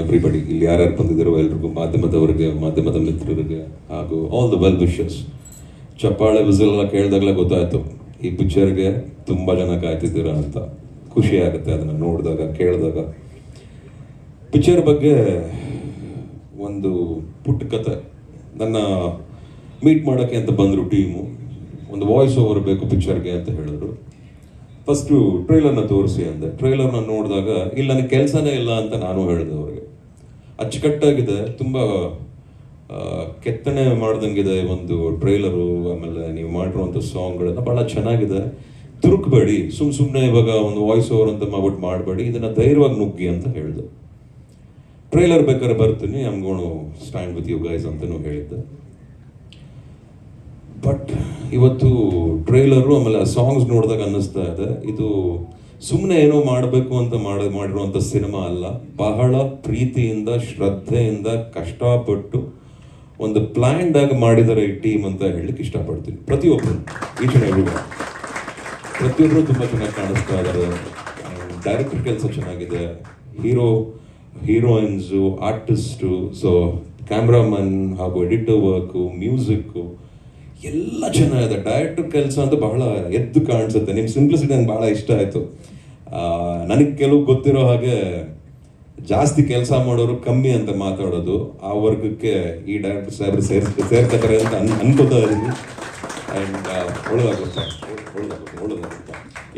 Everybody ಇಲ್ಲಿ ಯಾರ್ಯಾರು ಬಂದಿದ್ದಾರೋ ಎಲ್ರಿಗೂ ಮಾಧ್ಯಮದವರಿಗೆ, ಮಾಧ್ಯಮದ ಮಿತ್ರರಿಗೆ ಹಾಗೂ ಆಲ್ ದ ವೆಲ್ ವಿಶಸ್ ಚಪ್ಪಾಳೆ ವಿಸಲ್ ಎಲ್ಲ ಕೇಳಿದಾಗಲೇ ಗೊತ್ತಾಯ್ತು, ಈ ಪಿಕ್ಚರ್ಗೆ ತುಂಬ ಜನ ಕಾಯ್ತಿದ್ದೀರಾ ಅಂತ. ಖುಷಿ ಆಗುತ್ತೆ ಅದನ್ನು ನೋಡಿದಾಗ, ಕೇಳಿದಾಗ. ಪಿಕ್ಚರ್ ಬಗ್ಗೆ ಒಂದು ಪುಟ್ಟ ಕತೆ. ನನ್ನ ಮೀಟ್ ಮಾಡೋಕ್ಕೆ ಅಂತ ಬಂದರು ಟೀಮು ಒಂದು ವಾಯ್ಸ್ ಓವರ್ ಬೇಕು ಪಿಕ್ಚರ್ಗೆ ಅಂತ ಹೇಳಿದ್ರು. ಫಸ್ಟು ಟ್ರೈಲರ್ನ ತೋರಿಸಿ ಅಂದೆ. ಟ್ರೈಲರ್ನ ನೋಡಿದಾಗ, ಇಲ್ಲ, ನನಗೆ ಕೆಲಸನೇ ಇಲ್ಲ ಅಂತ ನಾನು ಹೇಳಿದೆ ಅವ್ರಿಗೆ. ಅಚ್ಚುಕಟ್ಟಾಗಿದೆ. ತುಂಬ ಕೆತ್ತನೆ ಮಾಡ್ದಂಗಿದೆ ಒಂದು ಟ್ರೈಲರು, ಆಮೇಲೆ ನೀವು ಮಾಡಿರುವಂಥ ಸಾಂಗ್ಗಳೆಲ್ಲ ಭಾಳ ಚೆನ್ನಾಗಿದೆ. ತುರುಕ್ಬೇಡಿ ಸುಮ್ಮ ಸುಮ್ಮನೆ ಇವಾಗ ಒಂದು ವಾಯ್ಸ್ ಓವರ್ ಅಂತ ಮಾಡ್ಬಿಟ್ಟು ಮಾಡಬೇಡಿ, ಇದನ್ನು ಧೈರ್ಯವಾಗಿ ನುಗ್ಗಿ ಅಂತ ಹೇಳಿದೆ. ಟ್ರೈಲರ್ ಬೇಕಾದ್ರೆ ಬರ್ತೀನಿ I'm gonna stand with you guys ಅಂತಲೂ ಹೇಳಿದ್ದೆ. ಬಟ್ ಇವತ್ತು ಟ್ರೈಲರು, ಆಮೇಲೆ ಸಾಂಗ್ಸ್ ನೋಡಿದಾಗ ಅನ್ನಿಸ್ತಾ ಇದೆ. ಇದು ಸುಮ್ಮನೆ ಏನೋ ಮಾಡಬೇಕು ಅಂತ ಮಾಡ ಮಾಡಿರುವಂಥ ಸಿನಿಮಾ ಅಲ್ಲ. ಬಹಳ ಪ್ರೀತಿಯಿಂದ, ಶ್ರದ್ಧೆಯಿಂದ ಕಷ್ಟಪಟ್ಟು ಒಂದು ಪ್ಲ್ಯಾಂಡ್ ಆಗಿ ಮಾಡಿದ್ದಾರೆ ಈ ಟೀಮ್ ಅಂತ ಹೇಳಲಿಕ್ಕೆ ಇಷ್ಟಪಡ್ತೀನಿ. ಪ್ರತಿಯೊಬ್ಬರು ಈಚ್ ಎವ್ರಿ ಪ್ರತಿಯೊಬ್ಬರು ತುಂಬ ಚೆನ್ನಾಗಿ ಕಾಣಿಸ್ತಾ ಇದ್ದಾರೆ. ಡೈರೆಕ್ಟರ್ ಕೆಲಸ ಚೆನ್ನಾಗಿದೆ. Hero heroines artist so cameraman ಹಾಗೂ ಎಡಿಟರ್ ವರ್ಕು ಮ್ಯೂಸಿಕ್ಕು ಎಲ್ಲ ಚೆನ್ನಾಗಿದೆ. ಡಯಟ್ ಕೆಲಸ ಅಂತ ಬಹಳ ಎದ್ದು ಕಾಣಿಸುತ್ತೆ. ನಿಮ್ಮ ಸಿಂಪ್ಲಿಸಿಟಿ ನಂಗೆ ಬಹಳ ಇಷ್ಟ ಆಯಿತು. ನನಗೆ ಕೆಲವು ಗೊತ್ತಿರೋ ಹಾಗೆ ಜಾಸ್ತಿ ಕೆಲಸ ಮಾಡೋರು ಕಮ್ಮಿ ಅಂತ ಮಾತಾಡೋದು. ಆ ವರ್ಗಕ್ಕೆ ಈ ಡೈರೆಕ್ಟರ್ ಸಾಹೇಬ್ರು ಸೇರ್ ಸೇರ್ಕೋತಾರೆ ಅಂತ ಅನ್, ಅನ್ಕೋತಾ ಇದ್ದೀನಿ. ಆ್ಯಂಡ್ ಒಳ್ಳೆದಾಗುತ್ತೆ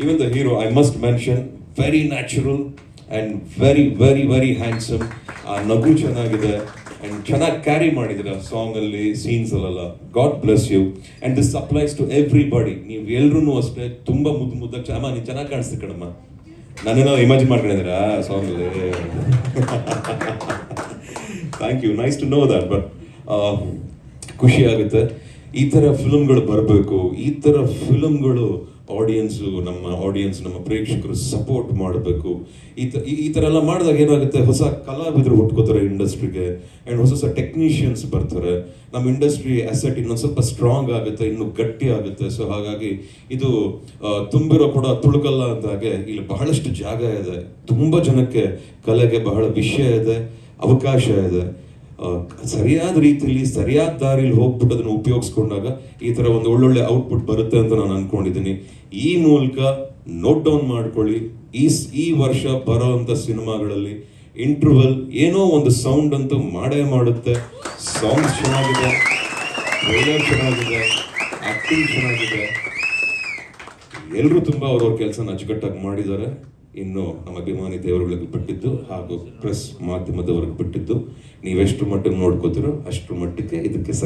even the hero I must mention very natural and very very very handsome ಆ, ನಗು ಚೆನ್ನಾಗಿದೆ. ಆ್ಯಂಡ್ ಚೆನ್ನಾಗಿ ಕ್ಯಾರಿ ಮಾಡಿದ್ದೀರ ಸಾಂಗಲ್ಲಿ ಸೀನ್ಸಲ್ಲೆಲ್ಲ God bless you and this applies to everybody ನೀವು ಎಲ್ರೂ ಅಷ್ಟೇ ತುಂಬ ಮುದ್ದು ಮುದ್ದ ಅಮ್ಮ, ನೀನು ಚೆನ್ನಾಗಿ ಕಾಣಿಸ್ತಿ ಕಣಮ್ಮ. ನನ್ನೇನೋ ಇಮ್ಯಾಜಿನ್ ಮಾಡ್ಕೊಂಡಿದ್ದೀರಾ ಸಾಂಗಲ್ಲಿ thank you nice to know that but ಖುಷಿ ಆಗುತ್ತೆ. ಈ ಥರ ಫಿಲಮ್ಗಳು ಬರಬೇಕು, ಈ ಥರ ಫಿಲಮ್ಗಳು ಆಡಿಯನ್ಸು ನಮ್ಮ ಆಡಿಯನ್ಸ್ ನಮ್ಮ ಪ್ರೇಕ್ಷಕರು ಸಪೋರ್ಟ್ ಮಾಡಬೇಕು. ಈ ತ, ಈ- ಥರ ಎಲ್ಲ ಮಾಡಿದಾಗ ಏನಾಗುತ್ತೆ, ಹೊಸ ಕಲಾವಿದರು ಹುಟ್ಕೋತಾರೆ ಇಂಡಸ್ಟ್ರಿಗೆ ಆ್ಯಂಡ್ ಹೊಸ ಹೊಸ ಟೆಕ್ನಿಷಿಯನ್ಸ್ ಬರ್ತಾರೆ. ನಮ್ಮ ಇಂಡಸ್ಟ್ರಿ ಅಸೆಟ್ ಇನ್ನೊಂದು ಸ್ವಲ್ಪ ಸ್ಟ್ರಾಂಗ್ ಆಗುತ್ತೆ, ಇನ್ನು ಗಟ್ಟಿ ಆಗುತ್ತೆ. ಸೊ ಹಾಗಾಗಿ ಇದು ತುಂಬಿರೋ ಕೂಡ ತುಳುಕಲ್ಲ ಅಂತ ಹಾಗೆ ಇಲ್ಲಿ ಬಹಳಷ್ಟು ಜಾಗ ಇದೆ. ತುಂಬ ಜನಕ್ಕೆ ಕಲೆಗೆ ಬಹಳ ವಿಷಯ ಇದೆ, ಅವಕಾಶ ಇದೆ. ಸರಿಯಾದ ರೀತಿಯಲ್ಲಿ, ಸರಿಯಾದ ದಾರಿಲಿ ಹೋಗ್ಬಿಟ್ಟು ಅದನ್ನು ಉಪಯೋಗಿಸ್ಕೊಂಡಾಗ ಈ ತರ ಒಂದು ಒಳ್ಳೊಳ್ಳೆ ಔಟ್ಪುಟ್ ಬರುತ್ತೆ ಅಂತ ನಾನು ಅನ್ಕೊಂಡಿದ್ದೀನಿ. ಈ ಮೂಲಕ ನೋಟ್ ಡೌನ್ ಮಾಡ್ಕೊಳ್ಳಿ. ಈ ಈ ವರ್ಷ ಬರೋವಂಥ ಸಿನಿಮಾಗಳಲ್ಲಿ ಇಂಟರ್ವಲ್ ಏನೋ ಒಂದು ಸೌಂಡ್ ಅಂತೂ ಮಾಡೇ ಮಾಡುತ್ತೆ. ಸಾಂಗ್ಸ್ ಚೆನ್ನಾಗಿದೆ ಟ್ರೈಲರ್ ಚೆನ್ನಾಗಿದೆ ಆ್ಯಕ್ಟಿಂಗ್ ಚೆನ್ನಾಗಿದೆ. ಎಲ್ಲರೂ ತುಂಬ ಅವ್ರವ್ರ ಕೆಲಸನ ಅಚ್ಚುಕಟ್ಟಾಗಿ ಮಾಡಿದ್ದಾರೆ. ಇನ್ನು ನಮ್ಮ ಅಭಿಮಾನಿ ದೇವರುಗಳಿಗೆ ಬಿಟ್ಟಿದ್ದು ಹಾಗೂ ಪ್ರೆಸ್ ಮಾಧ್ಯಮದವರಿಗೆ ಬಿಟ್ಟಿದ್ದು, ನೀವೆಷ್ಟು ಮಟ್ಟಿಗೆ ನೋಡ್ಕೋತಿರೋ ಅಷ್ಟು ಮಟ್ಟಿಗೆ ಇದಕ್ಕೆ ಸಕ್ಸಸ್